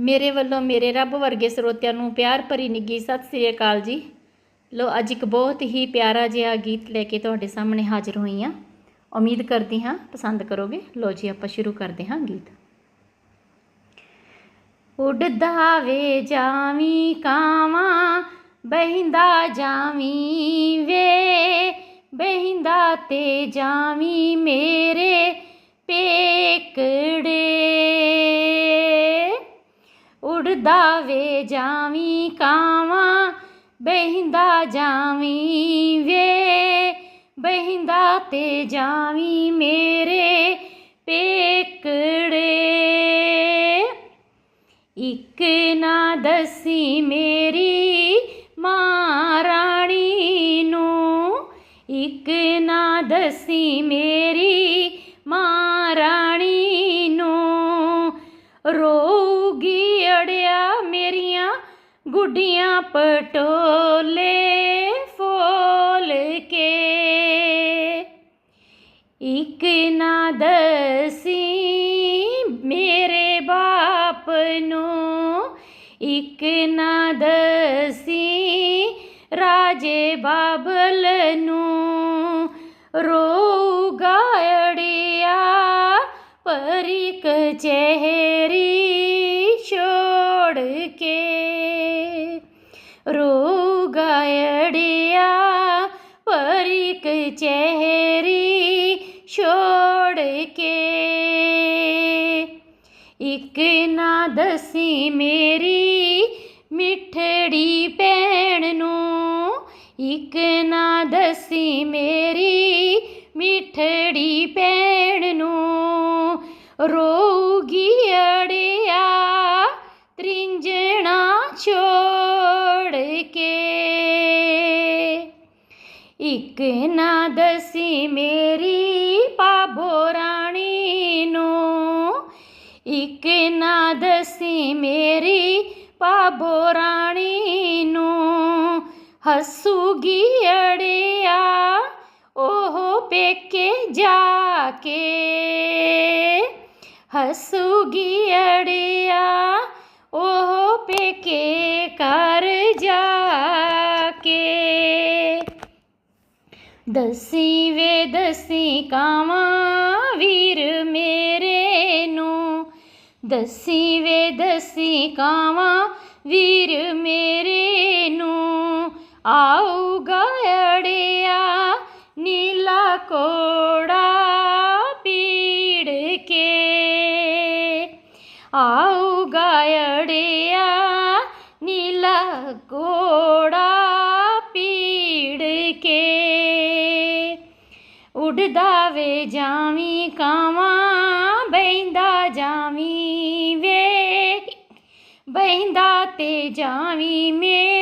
ਮੇਰੇ ਵੱਲੋਂ ਮੇਰੇ ਰੱਬ ਵਰਗੇ ਸਰੋਤਿਆਂ ਨੂੰ ਪਿਆਰ ਭਰੀ ਨਿੱਘੀ ਸਤਿ ਸ੍ਰੀ ਅਕਾਲ ਜੀ। ਲੋ, ਅੱਜ ਇੱਕ ਬਹੁਤ ਹੀ ਪਿਆਰਾ ਜਿਹਾ ਗੀਤ ਲੈ ਕੇ ਤੁਹਾਡੇ ਸਾਹਮਣੇ ਹਾਜ਼ਰ ਹੋਈ ਹਾਂ। ਉਮੀਦ ਕਰਦੀ ਹਾਂ, ਪਸੰਦ ਕਰੋਗੇ। ਲੋ ਜੀ, ਆਪਾਂ ਸ਼ੁਰੂ ਕਰਦੇ ਹਾਂ ਗੀਤ। ਉੱਡਦਾ ਵੇ ਜਾਵੀ ਕਾਵਾਂ, ਬਹਿੰਦਾ ਜਾਵੀਂ ਵੇ, ਬਹਿੰਦਾ ਤੇ ਜਾਵੀਂ ਮੇਰੇ ਪੇਕੜੇ ਉੜਦਾ ਵੇ ਜਾਵੀਂ ਕਾਵਾਂ, ਬਹਿੰਦਾ ਜਾਵੀ ਵੇ, ਬਹਿੰਦਾ ਤੇ ਜਾਵੀਂ ਮੇਰੇ ਪੇਕੜੇ। ਇੱਕ ਨਾ ਦਸੀ ਮੇਰੀ ਮਾਂ ਰਾਣੀ ਨੂੰ, ਇੱਕ ਨਾ ਦਸੀ ਮੇਰੀ ਮਾਂ ਗੁੱਡੀਆਂ ਪਟੋਲੇ ਫੋਲ ਕੇ। ਇੱਕ ਨਾ ਦਸੀ ਮੇਰੇ ਬਾਪ ਨੂੰ, ਇੱਕ ਨਾ ਦਸੀ ਰਾਜੇ ਬਾਬਲ ਨੂੰ। ਰੋਗਾ ਅੜਿਆ ਪਰੀ ਕਚਹਿਰੀ ਰੋਗਾ ਅੜਿਆ ਪਰੀ ਕਚਹਿਰੀ ਛੋੜ ਕੇ। ਇੱਕ ਨਾ ਦਸੀ ਇੱਕ ਨਾ ਦਸੀ ਮੇਰੀ ਪਾਬੋ ਰਾਣੀ ਨੂੰ। ਇੱਕ ਨਾ ਦਸੀ ਮੇਰੀ ਪਾਬੋ ਰਾਣੀ ਨੂੰ। ਹੱਸੂਗੀ ਅੜਿਆ ਉਹ ਪੇਕੇ ਜਾ ਕੇ। ਹੱਸੂਗੀ ਅੜਿਆ ਉਹ ਪੇਕੇ ਦਸੀ ਵੇ ਦਸੀ ਕਾਵਾਂ ਵੀਰ ਮੇਰੇ ਨੂੰ। ਦਸੀ ਵੇ ਦਸੀ ਕਾਵਾਂ ਵੀਰ ਮੇਰੇ ਨੂੰ। ਆਊਗਾ ਅੜਿਆ ਨੀਲਾ ਕੋੜਾ ਪੀੜ ਕੇ। ਆਊਗਾ ਅੜਿਆ ਨੀਲਾ ਕੋੜਾ ਉੱਡਦਾ ਵੇ ਜਾਵੀਂ ਕਾਵਾਂ ਬੈਂਦਾ ਜਾਵੀਂ ਵੇ ਬੈਂਦਾ ਤੇ ਜਾਵੀਂ ਮੇਰੇ